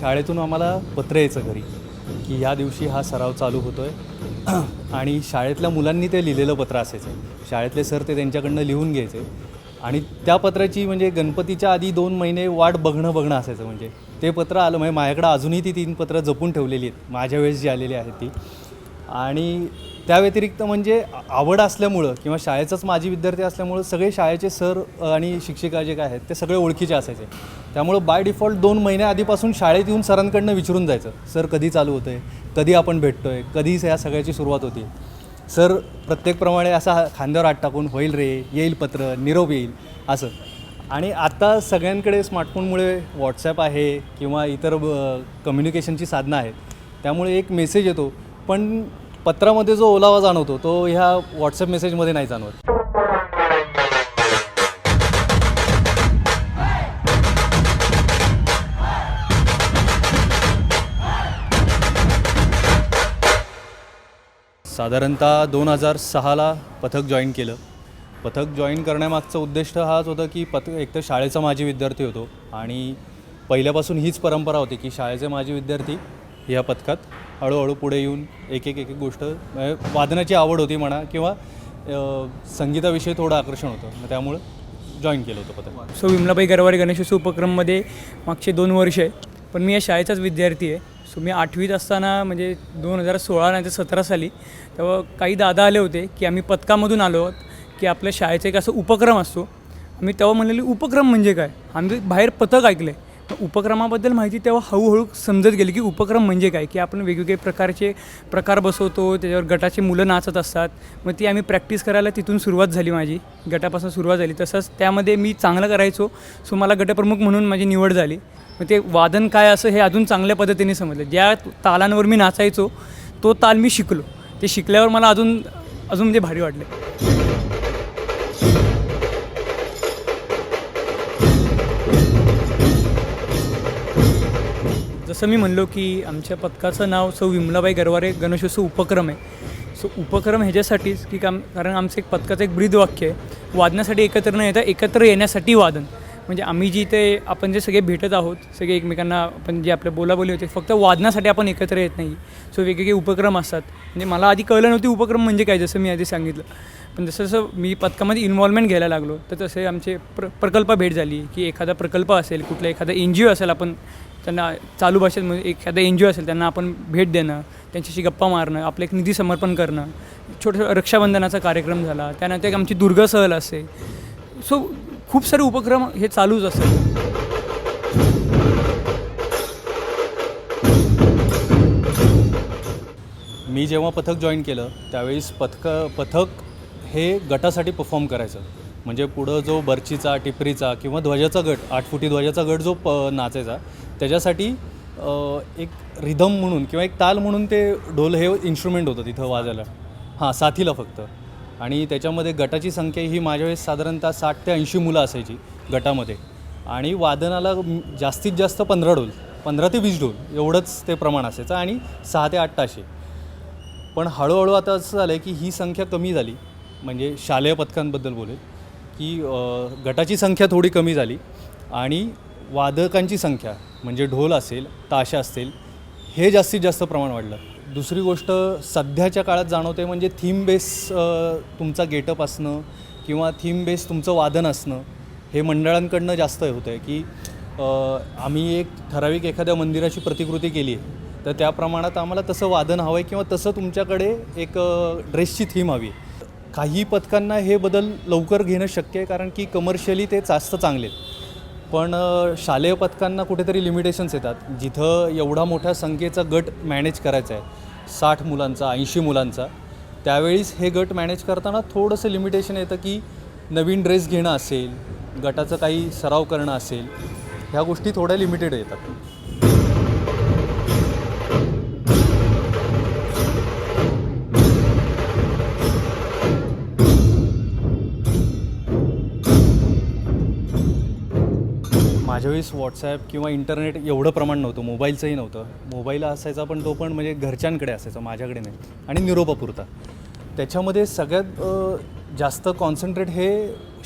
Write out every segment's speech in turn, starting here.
शाळेतून आम्हाला पत्र यायचं घरी की ह्या दिवशी हा सराव चालू होतो आहे आणि शाळेतल्या मुलांनी ते लिहिलेलं पत्र असायचं. शाळेतले सर ते त्यांच्याकडनं लिहून घ्यायचे. आणि त्या पत्राची म्हणजे गणपतीच्या आधी दोन महिने वाट बघणं बघणं असायचं म्हणजे. ते पत्र आलं म्हणजे माझ्याकडं अजूनही ती तीन पत्रं जपून ठेवलेली आहेत. माझ्या वेळेस जी आलेली आहेत ती. आणि त्या व्यतिरिक्त म्हणजे आवड असल्यामुळं किंवा शाळेचाच माझी विद्यार्थी असल्यामुळं सगळे शाळेचे सर आणि शिक्षिका जे काय आहेत ते सगळे ओळखीचे असायचे. त्यामुळं बाय डिफॉल्ट दोन महिन्या आधीपासून शाळेत येऊन सरांकडनं विचारून जायचं सर कधी चालू होतं आहे कधी आपण भेटतो आहे कधीच या सगळ्याची सुरुवात होती? सर प्रत्येकप्रमाणे असा खांद्यावर हात टाकून होईल रे येईल पत्र निरोप येईल असं. आणि आता सगळ्यांकडे स्मार्टफोनमुळे व्हॉट्सॲप आहे किंवा इतर कम्युनिकेशनची साधनं आहेत. त्यामुळे एक मेसेज येतो. पण पत्रामध्ये जो ओलावा जाणवतो तो ह्या व्हॉट्सअप मेसेजमध्ये नाही जाणवत. साधारणतः दोन हजार सहाला पथक जॉईन केलं. पथक जॉईन करण्यामागचा उद्दिष्ट हाच होता की पथ एकतर शाळेचा माजी विद्यार्थी होतो आणि पहिल्यापासून हीच परंपरा होती की शाळेचे माझे विद्यार्थी या पथकात हळूहळू पुढे येऊन एक एक एक एक गोष्ट म्हणजे वादनाची आवड होती म्हणा किंवा संगीताविषयी थोडं आकर्षण होतं. मग त्यामुळं जॉईन केलं होतं पथक. सो विमलाबाई गरवारे गणेशोत्सव उपक्रममध्ये मागचे दोन वर्ष आहे. पण मी या शाळेचाच विद्यार्थी आहे. सो मी आठवीत असताना म्हणजे दोन हजार सोळा नाही तर सतरा साली तेव्हा काही दादा आले होते की आम्ही पथकामधून आलो आहोत की आपल्या शाळेचा एक असं उपक्रम असतो. आम्ही तेव्हा म्हणलेले उपक्रम म्हणजे काय? आम्ही बाहेर पथक ऐकलं आहे उपक्रमाबद्दल माहिती तेव्हा हळूहळू समजत गेली की उपक्रम म्हणजे काय? की आपण वेगवेगळे प्रकारचे प्रकार बसवतो त्याच्यावर गटाचे मुलं नाचत असतात. मग ती आम्ही प्रॅक्टिस करायला तिथून सुरुवात झाली माझी. गटापासून सुरुवात झाली. तसंच त्यामध्ये मी चांगलं करायचो. सो मला गटप्रमुख म्हणून माझी निवड झाली. मग ते वादन काय असं हे अजून चांगल्या पद्धतीने समजलं. ज्या तालांवर मी नाचायचो तो ताल मी शिकलो. ते शिकल्यावर मला अजून अजून म्हणजे भारी वाटले. जसं मी म्हणलो की आमच्या पथकाचं नाव सौ विमलाबाई गरवारे गणेशोत्सव उपक्रम आहे. सो उपक्रम ह्याच्यासाठीच की काम कारण आमचं एक पथकाचं एक ब्रीद वाक्य आहे. वादनासाठी एकत्र न येता एकत्र येण्यासाठी वादन. म्हणजे आम्ही जी ते आपण जे सगळे भेटत आहोत सगळे एकमेकांना आपण जे आपल्या बोलाबोली होते फक्त वादनासाठी आपण एकत्र येत नाही. सो वेगवेगळे उपक्रम असतात. म्हणजे मला आधी कळलं नव्हती उपक्रम म्हणजे काय जसं मी आधी सांगितलं. पण जसं जसं मी पथकामध्ये इन्व्हॉल्वमेंट घ्यायला लागलो तर तसे आमचे प्र प्रकल्प भेट झाली की एखादा प्रकल्प असेल कुठला एखादा एन जी ओ असेल आपण त्यांना चालू भाषेत म्हणजे एखादा एन जी ओ असेल त्यांना आपण भेट देणं त्यांच्याशी गप्पा मारणं आपलं एक निधी समर्पण करणं छोटं रक्षाबंधनाचा कार्यक्रम झाला त्यानंतर एक आमची दुर्गा सहल असते सो खूप सारे उपक्रम हे चालूच असतात मी जेव्हा पथक जॉईन केलं त्यावेळेस पथक पथक हे गटासाठी परफॉर्म करायचं. म्हणजे पुढं जो बर्चीचा टिपरीचा किंवा ध्वजाचा गट आठ फुटी ध्वजाचा गट जो प नाचायचा त्याच्यासाठी एक रिधम म्हणून किंवा एक ताल म्हणून ते ढोल हे इन्स्ट्रुमेंट होतं तिथं वाजायला. हां साथीला फक्त. आणि त्याच्यामध्ये गटाची संख्या ही माझ्या वेळेस साधारणतः साठ ते ऐंशी मुलं असायची गटामध्ये. आणि वादनाला जास्तीत जास्त पंधरा ढोल पंधरा ते वीस ढोल एवढंच ते प्रमाण असायचं आणि सहा ते आठ ताशे. पण हळूहळू आता असं झालं आहे की ही संख्या कमी झाली. म्हणजे शालेय पथकांबद्दल बोलेल की गटाची संख्या थोडी कमी झाली. आणि वादकांची संख्या म्हणजे ढोल असेल ताशा असतील हे जास्तीत जास्त प्रमाण वाढलं. दुसरी गोष्ट सध्याच्या काळात जाणवते म्हणजे थीम बेस तुमचा गेटअप असणं किंवा थीम बेस तुमचं वादन असणं हे मंडळांकडनं जास्त होतं आहे की आम्ही एक ठराविक एखाद्या मंदिराची प्रतिकृती केली आहे तर त्या प्रमाणात आम्हाला तसं वादन हवं आहे किंवा तसं तुमच्याकडे एक ड्रेसची थीम हवी आहे. काही पथकांना हे बदल लवकर घेणं शक्य आहे कारण की कमर्शियली ते जास्त चांगले आहेत. पण शालेय पथकांना कुठेतरी लिमिटेशन्स येतात. जिथं एवढा मोठ्या संख्येचा गट मॅनेज करायचा आहे साठ मुलांचा ऐंशी मुलांचा त्यावेळीस हे गट मॅनेज करताना थोडंसं लिमिटेशन येतं की नवीन ड्रेस घेणं असेल गटाचं काही सराव करणं असेल ह्या गोष्टी थोड्या लिमिटेड येतात. माझ्या वेळेस व्हॉट्सॲप किंवा इंटरनेट एवढं प्रमाण नव्हतं मोबाईलचंही नव्हतं. मोबाईल असायचा पण तो पण म्हणजे घरच्यांकडे असायचा माझ्याकडे नाही. आणि निरोपापुरता त्याच्यामध्ये सगळ्यात जास्त कॉन्सन्ट्रेट हे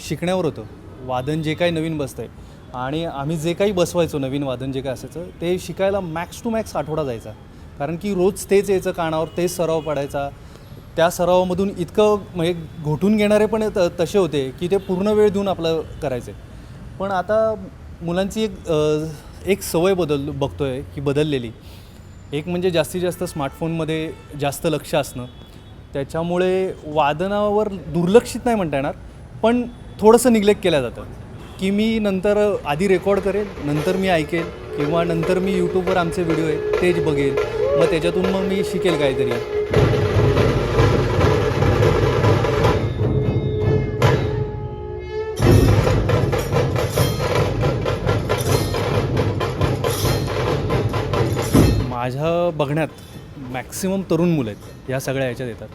शिकण्यावर होतं. वादन जे काही नवीन बसतं आहे आणि आम्ही जे काही बसवायचो नवीन वादन जे काय असायचं ते शिकायला मॅक्स टू मॅक्स आठवडा जायचा. कारण की रोज तेच यायचं कानावर तेच सराव पडायचा. त्या सरावामधून इतकं म्हणजे घोटून घेणारे पण त तसे होते की ते पूर्ण वेळ देऊन आपलं करायचे. पण आता मुलांची एक एक सवय बदल बघतो आहे की बदललेली. एक म्हणजे जास्तीत जास्त स्मार्टफोनमध्ये जास्त लक्ष असणं. त्याच्यामुळे वादनावर दुर्लक्षित नाही म्हणता येणार पण थोडंसं निग्लेक्ट केलं जातं. की मी नंतर आधी रेकॉर्ड करेल नंतर मी ऐकेल किंवा नंतर मी यूट्यूबवर आमचे व्हिडिओ आहेत तेच बघेल मग त्याच्यातून मग मी शिकेल काहीतरी. माझ्या बघण्यात मॅक्सिमम तरुण मुलं आहेत ह्या सगळ्या ह्याच्यात येतात.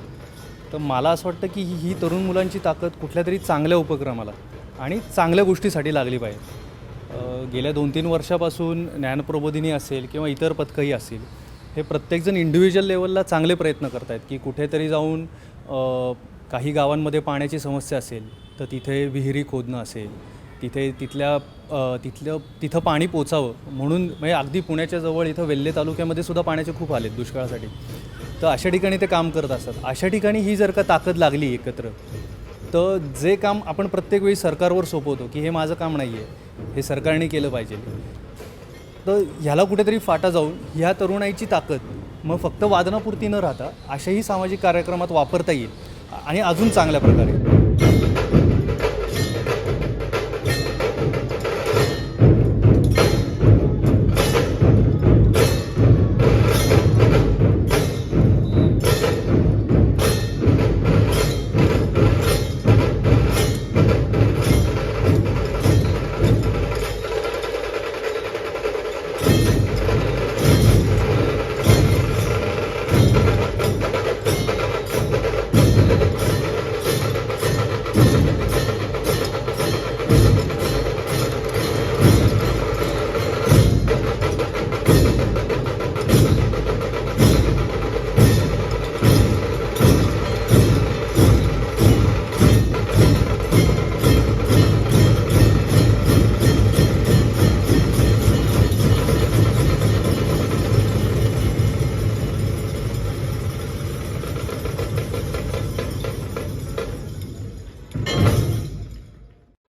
तर मला असं वाटतं की ही ही तरुण मुलांची ताकद कुठल्या तरी चांगल्या उपक्रमाला आणि चांगल्या गोष्टीसाठी लागली पाहिजे. गेल्या दोन तीन वर्षापासून ज्ञानप्रबोधिनी असेल किंवा इतर पथकंही असतील हे प्रत्येकजण इंडिव्हिज्युअल लेवलला चांगले प्रयत्न करत आहेत की कुठेतरी जाऊन काही गावांमध्ये पाण्याची समस्या असेल तर तिथे विहिरी खोदणं असेल तिथे तिथल्या तिथलं तिथं पाणी पोचावं म्हणून म्हणजे अगदी पुण्याच्या जवळ इथं वेल्हे तालुक्यामध्ये सुद्धा पाण्याचे खूप आले दुष्काळासाठी. तर अशा ठिकाणी ते काम करत असतात. अशा ठिकाणी ही जर का ताकद लागली एकत्र तर जे काम आपण प्रत्येक वेळी सरकारवर सोपवतो की हे माझं काम नाही आहे हे सरकारने केलं पाहिजे. तर ह्याला कुठेतरी फाटा जाऊन ह्या तरुणाईची ताकद मग फक्त वादनापुरती न राहता अशाही सामाजिक कार्यक्रमात वापरता येईल आणि अजून चांगल्या प्रकारे.